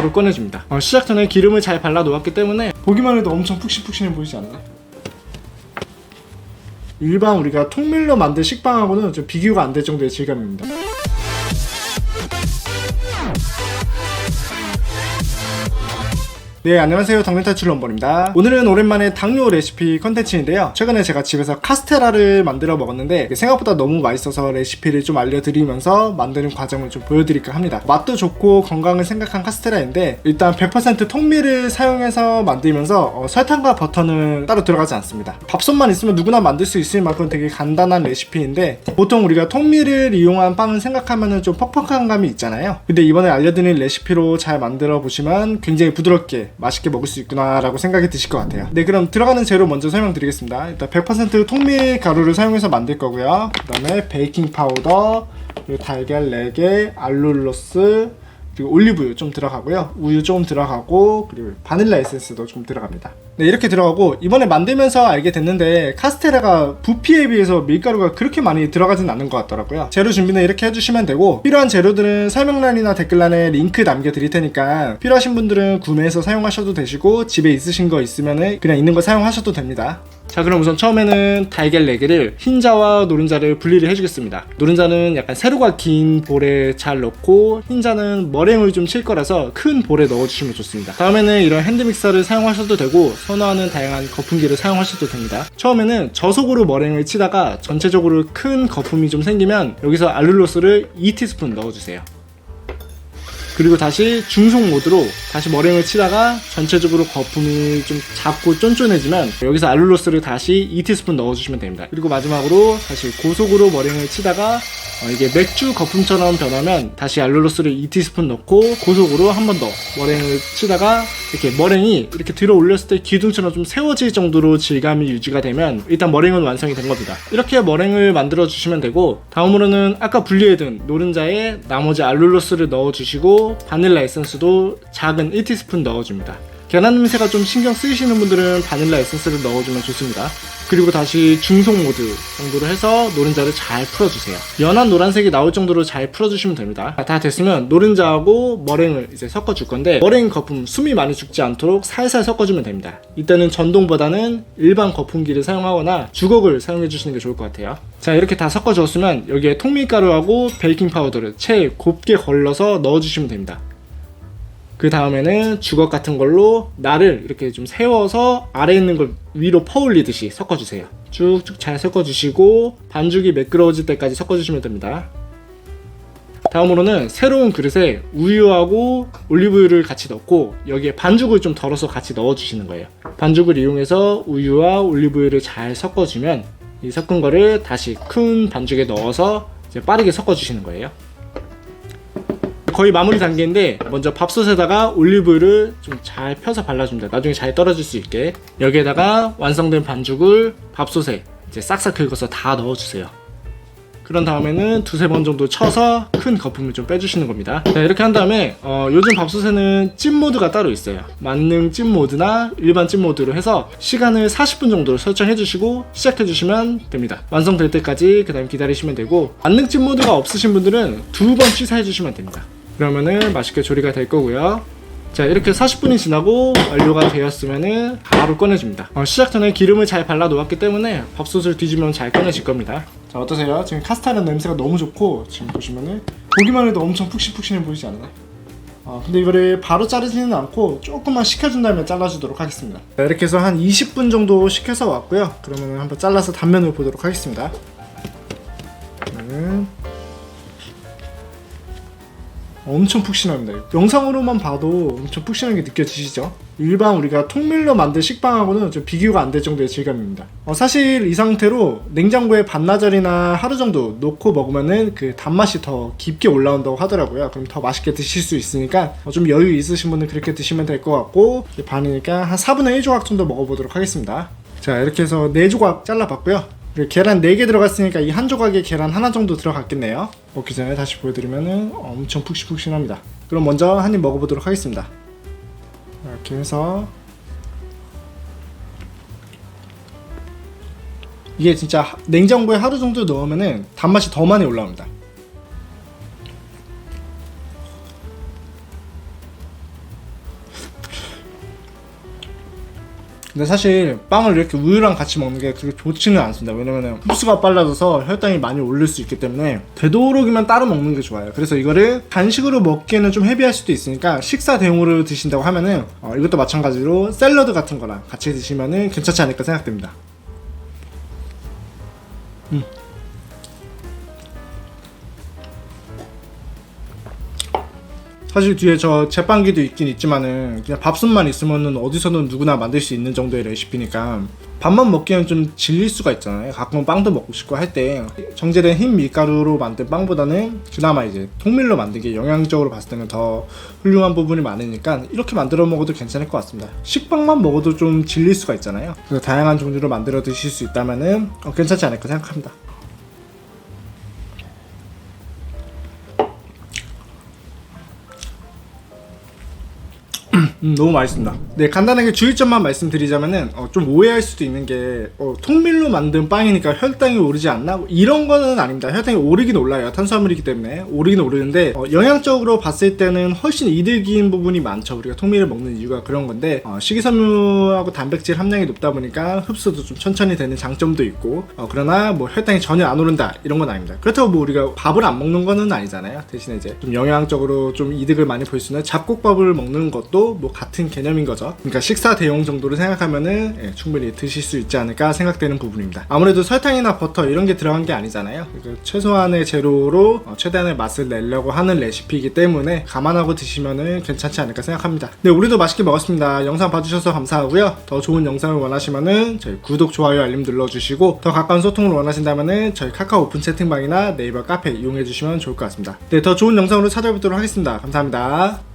바로 꺼내줍니다. 어, 시작 전에 기름을 잘 발라 놓았기 때문에 보기만 해도 엄청 푹신푹신해 보이지 않나요? 일반 우리가 통밀로 만든 식빵하고는 좀 비교가 안 될 정도의 질감입니다. 네 안녕하세요. 당면탈출 럼버입니다. 오늘은 오랜만에 당뇨 레시피 컨텐츠인데요. 최근에 제가 집에서 카스테라를 만들어 먹었는데 생각보다 너무 맛있어서 레시피를 좀 알려드리면서 만드는 과정을 좀 보여드릴까 합니다. 맛도 좋고 건강을 생각한 카스테라인데 일단 100% 통밀을 사용해서 만들면서 어, 설탕과 버터는 따로 들어가지 않습니다. 밥솥만 있으면 누구나 만들 수 있을 만큼 되게 간단한 레시피인데 보통 우리가 통밀을 이용한 빵을 생각하면 좀 퍽퍽한 감이 있잖아요. 근데 이번에 알려드린 레시피로 잘 만들어 보시면 굉장히 부드럽게 맛있게 먹을 수 있구나라고 생각이 드실 것 같아요. 네, 그럼 들어가는 재료 먼저 설명드리겠습니다. 일단 100% 통밀 가루를 사용해서 만들 거고요. 그다음에 베이킹 파우더, 달걀 4개, 알룰로스, 그리고 올리브유 좀 들어가고요. 우유 좀 들어가고 그리고 바닐라 에센스도 좀 들어갑니다. 네, 이렇게 들어가고 이번에 만들면서 알게 됐는데 카스테라가 부피에 비해서 밀가루가 그렇게 많이 들어가진 않는 것 같더라고요. 재료 준비는 이렇게 해주시면 되고 필요한 재료들은 설명란이나 댓글란에 링크 남겨드릴 테니까 필요하신 분들은 구매해서 사용하셔도 되시고 집에 있으신 거 있으면은 그냥 있는 거 사용하셔도 됩니다. 자 그럼 우선 처음에는 달걀 4개를 흰자와 노른자를 분리를 해주겠습니다. 노른자는 약간 세로가 긴 볼에 잘 넣고 흰자는 머랭을 좀 칠 거라서 큰 볼에 넣어주시면 좋습니다. 다음에는 이런 핸드믹서를 사용하셔도 되고 선호하는 다양한 거품기를 사용하셔도 됩니다. 처음에는 저속으로 머랭을 치다가 전체적으로 큰 거품이 좀 생기면 여기서 알룰로스를 2티스푼 넣어주세요 그리고 다시 중속 모드로 다시 머랭을 치다가 전체적으로 거품이 좀 작고 쫀쫀해지면 여기서 알룰로스를 다시 2티스푼 넣어주시면 됩니다. 그리고 마지막으로 다시 고속으로 머랭을 치다가 어, 이게 맥주 거품처럼 변하면 다시 알룰로스를 2티스푼 넣고 고속으로 한 번 더 머랭을 치다가 이렇게 머랭이 이렇게 들어 올렸을 때 기둥처럼 좀 세워질 정도로 질감이 유지가 되면 일단 머랭은 완성이 된 겁니다. 이렇게 머랭을 만들어 주시면 되고 다음으로는 아까 분리해둔 노른자에 나머지 알룰로스를 넣어주시고 바닐라 에센스도 작은 1티스푼 넣어줍니다. 계란 냄새가 좀 신경 쓰이시는 분들은 바닐라 에센스를 넣어주면 좋습니다. 그리고 다시 중속 모드 정도로 해서 노른자를 잘 풀어주세요. 연한 노란색이 나올 정도로 잘 풀어주시면 됩니다. 다 됐으면 노른자하고 머랭을 이제 섞어줄 건데 머랭 거품 숨이 많이 죽지 않도록 살살 섞어주면 됩니다. 이때는 전동보다는 일반 거품기를 사용하거나 주걱을 사용해 주시는 게 좋을 것 같아요. 자 이렇게 다 섞어줬으면 여기에 통밀가루하고 베이킹 파우더를 채 곱게 걸러서 넣어주시면 됩니다. 그 다음에는 주걱 같은 걸로 날을 이렇게 좀 세워서 아래에 있는 걸 위로 퍼올리듯이 섞어주세요. 쭉쭉 잘 섞어주시고 반죽이 매끄러워질 때까지 섞어주시면 됩니다. 다음으로는 새로운 그릇에 우유하고 올리브유를 같이 넣고 여기에 반죽을 좀 덜어서 같이 넣어주시는 거예요. 반죽을 이용해서 우유와 올리브유를 잘 섞어주면 이 섞은 거를 다시 큰 반죽에 넣어서 빠르게 섞어주시는 거예요. 거의 마무리 단계인데 먼저 밥솥에다가 올리브유를 좀 잘 펴서 발라줍니다. 나중에 잘 떨어질 수 있게 여기에다가 완성된 반죽을 밥솥에 이제 싹싹 긁어서 다 넣어주세요. 그런 다음에는 두세 번 정도 쳐서 큰 거품을 좀 빼주시는 겁니다. 자, 이렇게 한 다음에 어, 요즘 밥솥에는 찜 모드가 따로 있어요. 만능 찜 모드나 일반 찜 모드로 해서 시간을 40분 정도로 설정해 주시고 시작해 주시면 됩니다. 완성될 때까지 그 다음 기다리시면 되고 만능 찜 모드가 없으신 분들은 두 번 취사해 주시면 됩니다. 그러면은 맛있게 조리가 될 거고요. 자 이렇게 40분이 지나고 완료가 되었으면은 바로 꺼내줍니다 어, 시작 전에 기름을 잘 발라 놓았기 때문에 밥솥을 뒤지면 잘 꺼내질 겁니다 자 어떠세요? 지금 카스타르 냄새가 너무 좋고 지금 보시면은 보기만 해도 엄청 푹신푹신해 보이지 않나요? 어, 근데 이거를 바로 자르지는 않고 조금만 식혀준 다음에 잘라주도록 하겠습니다 자, 이렇게 해서 한 20분 정도 식혀서 왔고요 그러면 한번 잘라서 단면을 보도록 하겠습니다 음. 엄청 푹신합니다. 영상으로만 봐도 엄청 푹신한 게 느껴지시죠? 일반 우리가 통밀로 만든 식빵하고는 좀 비교가 안 될 정도의 질감입니다. 어, 사실 이 상태로 냉장고에 반나절이나 하루 정도 놓고 먹으면은 그 단맛이 더 깊게 올라온다고 하더라고요. 그럼 더 맛있게 드실 수 있으니까 어, 좀 여유 있으신 분은 그렇게 드시면 될 것 같고 반이니까 한 4분의 1 조각 정도 먹어보도록 하겠습니다. 자 이렇게 해서 4조각 잘라봤고요. 그리고 계란 4개 들어갔으니까 이 한 조각에 계란 하나 정도 들어갔겠네요. 먹기 전에 다시 보여드리면은 엄청 푹신푹신합니다. 그럼 먼저 한 입 먹어보도록 하겠습니다. 이렇게 해서 이게 진짜 냉장고에 하루 정도 넣으면은 단맛이 더 많이 올라옵니다. 근데 사실 빵을 이렇게 우유랑 같이 먹는 게 그렇게 좋지는 않습니다. 왜냐면은 흡수가 빨라져서 혈당이 많이 올릴 수 있기 때문에 되도록이면 따로 먹는 게 좋아요. 그래서 이거를 간식으로 먹기에는 좀 헤비할 수도 있으니까 식사 대용으로 드신다고 하면은 어, 이것도 마찬가지로 샐러드 같은 거랑 같이 드시면은 괜찮지 않을까 생각됩니다. 사실 뒤에 저 제빵기도 있긴 있지만은 그냥 밥솥만 있으면은 어디서든 누구나 만들 수 있는 정도의 레시피니까 밥만 먹기에는 좀 질릴 수가 있잖아요. 가끔 빵도 먹고 싶고 할 때 정제된 흰 밀가루로 만든 빵보다는 그나마 이제 통밀로 만든 게 영양적으로 봤을 때는 더 훌륭한 부분이 많으니까 이렇게 만들어 먹어도 괜찮을 것 같습니다. 식빵만 먹어도 좀 질릴 수가 있잖아요. 그래서 다양한 종류로 만들어 드실 수 있다면은 어, 괜찮지 않을까 생각합니다. 음, 너무 맛있습니다. 네, 간단하게 주의점만 말씀드리자면은 어, 좀 오해할 수도 있는 게 어, 통밀로 만든 빵이니까 혈당이 오르지 않나? 뭐 이런 거는 아닙니다. 혈당이 오르긴 올라요. 탄수화물이기 때문에 오르긴 오르는데 어, 영양적으로 봤을 때는 훨씬 이득인 부분이 많죠. 우리가 통밀을 먹는 이유가 그런 건데 어, 식이섬유하고 단백질 함량이 높다 보니까 흡수도 좀 천천히 되는 장점도 있고 어, 그러나 뭐 혈당이 전혀 안 오른다 이런 건 아닙니다. 그렇다고 뭐 우리가 밥을 안 먹는 거는 아니잖아요. 대신에 이제 좀 영양적으로 좀 이득을 많이 볼 수 있는 잡곡밥을 먹는 것도 뭐 같은 개념인 거죠. 그러니까 식사 대용 정도로 생각하면은 예, 충분히 드실 수 있지 않을까 생각되는 부분입니다. 아무래도 설탕이나 버터 이런 게 들어간 게 아니잖아요. 최소한의 재료로 어, 최대한의 맛을 내려고 하는 레시피이기 때문에 감안하고 드시면은 괜찮지 않을까 생각합니다. 네, 우리도 맛있게 먹었습니다. 영상 봐주셔서 감사하고요. 더 좋은 영상을 원하시면은 저희 구독, 좋아요, 알림 눌러주시고 더 가까운 소통을 원하신다면은 저희 카카오 오픈 채팅방이나 네이버 카페 이용해 주시면 좋을 것 같습니다. 네, 더 좋은 영상으로 찾아뵙도록 하겠습니다. 감사합니다.